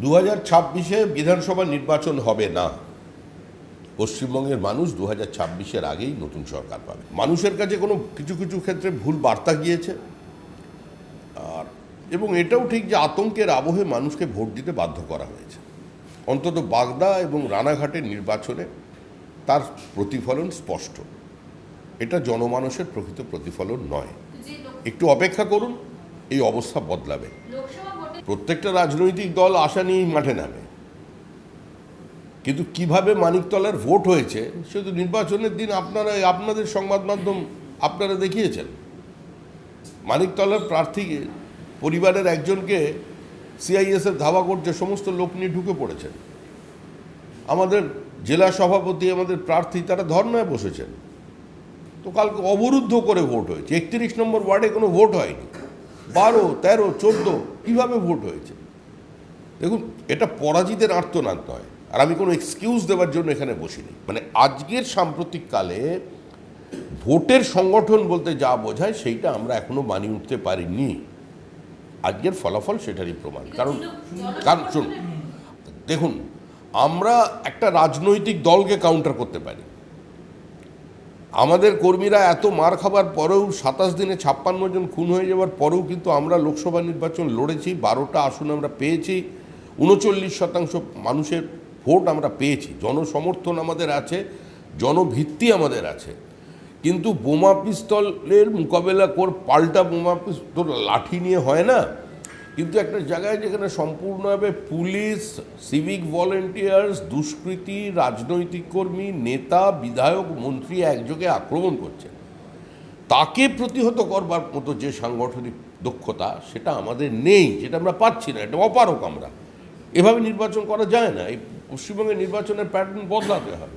দু হাজার ছাব্বিশে বিধানসভা নির্বাচন হবে না। পশ্চিমবঙ্গের মানুষ দু হাজার ছাব্বিশের আগেই নতুন সরকার পাবে। মানুষের কাছে কোনো কিছু কিছু ক্ষেত্রে ভুল বার্তা গিয়েছে। আর এবং এটাও ঠিক যে আতঙ্কের আবহে মানুষকে ভোট দিতে বাধ্য করা হয়েছে। অন্তত বাগদা এবং রানাঘাটের নির্বাচনে তার প্রতিফলন স্পষ্ট। এটা জনমানসের প্রকৃত প্রতিফলন নয়। একটু অপেক্ষা করুন এই অবস্থা বদলাবে। প্রত্যেকটা রাজনৈতিক দল আশা নিয়েই মাঠে নামে। কিন্তু কীভাবে মানিকতলার ভোট হয়েছে, সে তো নির্বাচনের দিন আপনারা, আপনাদের সংবাদ মাধ্যম আপনারা দেখিয়েছেন। মানিকতলার প্রার্থী, পরিবারের একজনকে সিআইএসের ধাওয়া করছে, সমস্ত লোক নিয়ে ঢুকে পড়েছেন। আমাদের জেলা সভাপতি, আমাদের প্রার্থী, তারা ধর্নায় বসেছেন। তো কালকে অবরুদ্ধ করে ভোট হয়েছে। একত্রিশ নম্বর ওয়ার্ডে কোনো ভোট হয়নি। বারো তেরো চোদ্দ কীভাবে ভোট হয়েছে? দেখুন এটা পরাজিতের আর্তনাদ নয়। আর আমি কোনো এক্সকিউজ দেওয়ার জন্য এখানে বসিনি। মানে আজকের সাম্প্রতিক কালে ভোটের সংগঠন বলতে যা বোঝায় সেইটা আমরা এখনও মানিয়ে উঠতে পারিনি। আজকের ফলাফল সেটারই প্রমাণ। কারণ কারণ শুনুন দেখুন আমরা একটা রাজনৈতিক দলকে কাউন্টার করতে পারি। আমাদের কর্মীরা এত মার খাবার পরেও সাতাশ দিনে ছাপ্পান্ন জন খুন হয়ে যাওয়ার পরেও কিন্তু আমরা লোকসভা নির্বাচন লড়েছি, বারোটা আসন আমরা পেয়েছি, উনচল্লিশ শতাংশ মানুষের ভোট আমরা পেয়েছি। জনসমর্থন আমাদের আছে, জনভিত্তি আমাদের আছে। কিন্তু বোমা পিস্তলের মোকাবেলা কর, পাল্টা বোমা পিস্তল, লাঠি নিয়ে হয় না। কিন্তু একটা জায়গায় যেখানে সম্পূর্ণভাবে পুলিশ সিভিক ভলেন্টিয়ার্স দুষ্কৃতী রাজনৈতিক কর্মী নেতা বিধায়ক মন্ত্রী একযোগে আক্রমণ করছে। তাকে প্রতিহত করবার মতো যে সাংগঠনিক দক্ষতা সেটা আমাদের নেই যেটা আমরা পাচ্ছি না এটা অপারক আমরা। এভাবে নির্বাচন করা যায় না এই পশ্চিমবঙ্গের নির্বাচনের প্যাটার্ন বদলাতে হবে।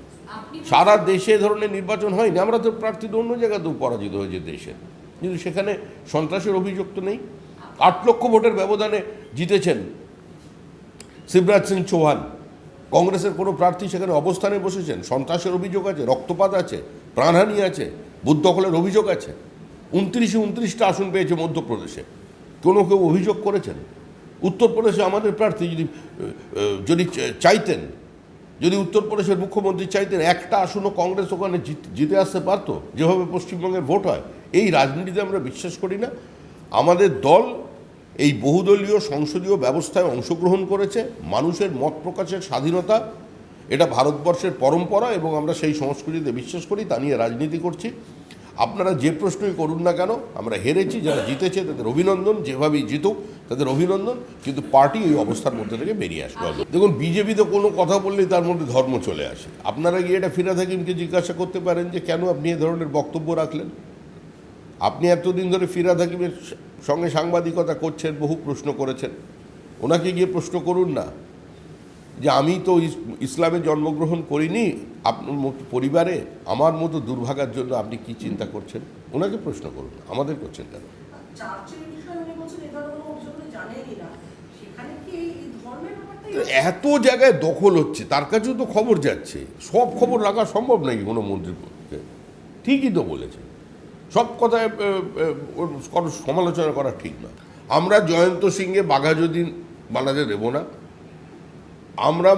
সারা দেশে ধরনের নির্বাচন হয়নি আমরা তো প্রার্থী অন্য জায়গাতেও পরাজিত হয়েছে দেশে। কিন্তু সেখানে সন্ত্রাসের অভিযোগ তো নেই। আট লক্ষ ভোটের ব্যবধানে জিতেছেন শিবরাজ সিং চৌহান। কংগ্রেসের কোনো প্রার্থী সেখানে অবস্থানে বসেছেন? সন্ত্রাসের অভিযোগ আছে, রক্তপাত আছে, প্রাণহানি আছে, বুথ দখলের অভিযোগ আছে। উনত্রিশে উনত্রিশটা আসন পেয়েছে মধ্যপ্রদেশে। কোনো কেউ অভিযোগ করেছেন? উত্তরপ্রদেশে আমাদের প্রার্থী যদি যদি চাইতেন, যদি উত্তরপ্রদেশের মুখ্যমন্ত্রী চাইতেন, একটা আসনও কংগ্রেস ওখানে জিতে আসতে পারতো? যেভাবে পশ্চিমবঙ্গের ভোট হয়, এই রাজনীতিতে আমরা বিশ্বাস করি না। আমাদের দল এই বহুদলীয় সংসদীয় ব্যবস্থায় অংশগ্রহণ করেছে, মানুষের মত প্রকাশের স্বাধীনতা, এটা ভারতবর্ষের পরম্পরা এবং আমরা সেই সংস্কৃতিতে বিশ্বাস করি, তা নিয়ে রাজনীতি করছি। আপনারা যে প্রশ্নই করুন না কেন, আমরা হেরেছি, যারা জিতেছে তাদের অভিনন্দন, যেভাবেই জিতুক তাদের অভিনন্দন, কিন্তু পার্টি এই অবস্থার মধ্যে থেকে বেরিয়ে আসবে। দেখুন বিজেপিতে কোনো কথা বললেই তার মধ্যে ধর্ম চলে আসে। আপনারা গিয়ে এটা ফিরাদ হাকিমকে জিজ্ঞাসা করতে পারেন যে, কেন আপনি এ ধরনের বক্তব্য রাখলেন? আপনি এতদিন ধরে ফিরাদ হাকিমের সঙ্গে সাংবাদিকতা করছেন বহু প্রশ্ন করেছেন। ওনাকে গিয়ে প্রশ্ন করুন না। যে আমি তো ইসলামে জন্মগ্রহণ করিনি আপনার মতো পরিবারে আমার মতো দুর্ভাগার জন্য আপনি কি চিন্তা করছেন? ওনাকে প্রশ্ন করুন আমাদের করছেন কেন? এত জায়গায় দখল হচ্ছে তার কাছেও তো খবর যাচ্ছে। সব খবর রাখা সম্ভব নাকি কোনো মন্ত্রীর পক্ষে ঠিকই তো বলেছে সব কথায় সমালোচনা করা ঠিক না। আমরা জয়ন্ত সিংয়ে বাঘা যদি বানাতে দেবো না। আমরা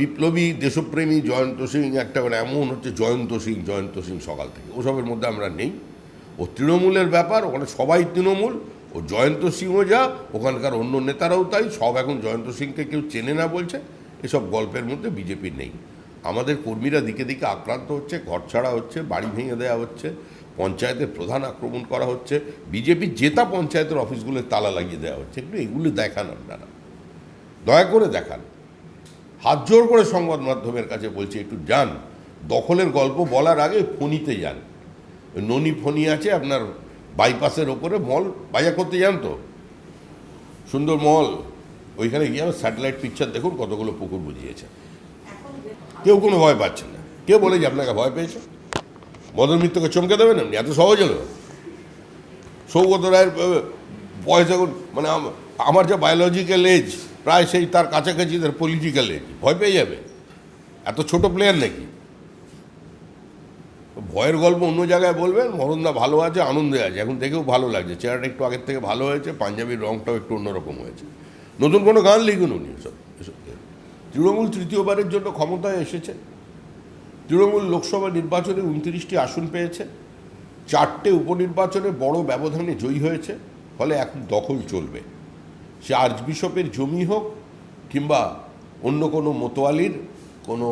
বিপ্লবী দেশপ্রেমী জয়ন্ত সিং, একটা মানে এমন হচ্ছে জয়ন্ত সিং জয়ন্ত সিং সকাল থেকে। ওসবের মধ্যে আমরা নেই। ও তৃণমূলের ব্যাপার, ওখানে সবাই তৃণমূল, ও জয়ন্ত সিংও যা, ওখানকার অন্য নেতারাও তাই, সব এখন জয়ন্ত সিংকে কেউ চেনে না বলছে। এসব গল্পের মধ্যে বিজেপি নেই। আমাদের কর্মীরা দিকে দিকে আক্রান্ত হচ্ছে, ঘর ছাড়া হচ্ছে, বাড়ি ভেঙে দেওয়া হচ্ছে। পঞ্চায়েতের প্রধান আক্রমণ করা হচ্ছে, বিজেপি জেতা পঞ্চায়েতের অফিসগুলোর তালা লাগিয়ে দেওয়া হচ্ছে। একটু এগুলো দেখান আপনারা। দয়া করে দেখান। হাত জোর করে সংবাদ মাধ্যমের কাছে বলছি, একটু যান। দখলের গল্প বলার আগে ফণিতে যান। ননি ফণি আছে আপনার বাইপাসের ওপরে, মল বাজার করতে যান তো? সুন্দর মল। ওইখানে গিয়ে আমার স্যাটেলাইট পিকচার দেখুন কতগুলো পুকুর বুঝিয়েছে। কেউ কোনো ভয় পাচ্ছে না। কে বলে যে আপনাকে ভয় পেয়েছে? মদন মিত্রকে চমকে দেবেন আপনি এত সহজ হলো। সৌগত রায়ের বয়স এখন মানে আমার যা বায়োলজিক্যাল এজ প্রায় সেই তার কাছাকাছি তার পলিটিক্যাল এজ ভয় পেয়ে যাবে। এত ছোট প্লেয়ার নাকি? ভয়ের গল্প অন্য জায়গায় বলবেন মরণদা ভালো আছে, আনন্দে আছে। এখন দেখেও ভালো লাগছে। চেহারাটা একটু আগের থেকে ভালো হয়েছে, পাঞ্জাবির রংটাও একটু অন্যরকম হয়েছে। নতুন কোনো গান লিখুন উনি। সব তৃণমূল তৃতীয়বারের জন্য ক্ষমতায় এসেছে। তৃণমূল লোকসভা নির্বাচনে উনত্রিশটি আসন পেয়েছে। চারটে উপনির্বাচনে বড় ব্যবধানে জয়ী হয়েছে, ফলে এখন দখল চলবে। সে আর্চবিশপের জমি হোক কিংবা অন্য কোনো মোতোয়ালির কোনো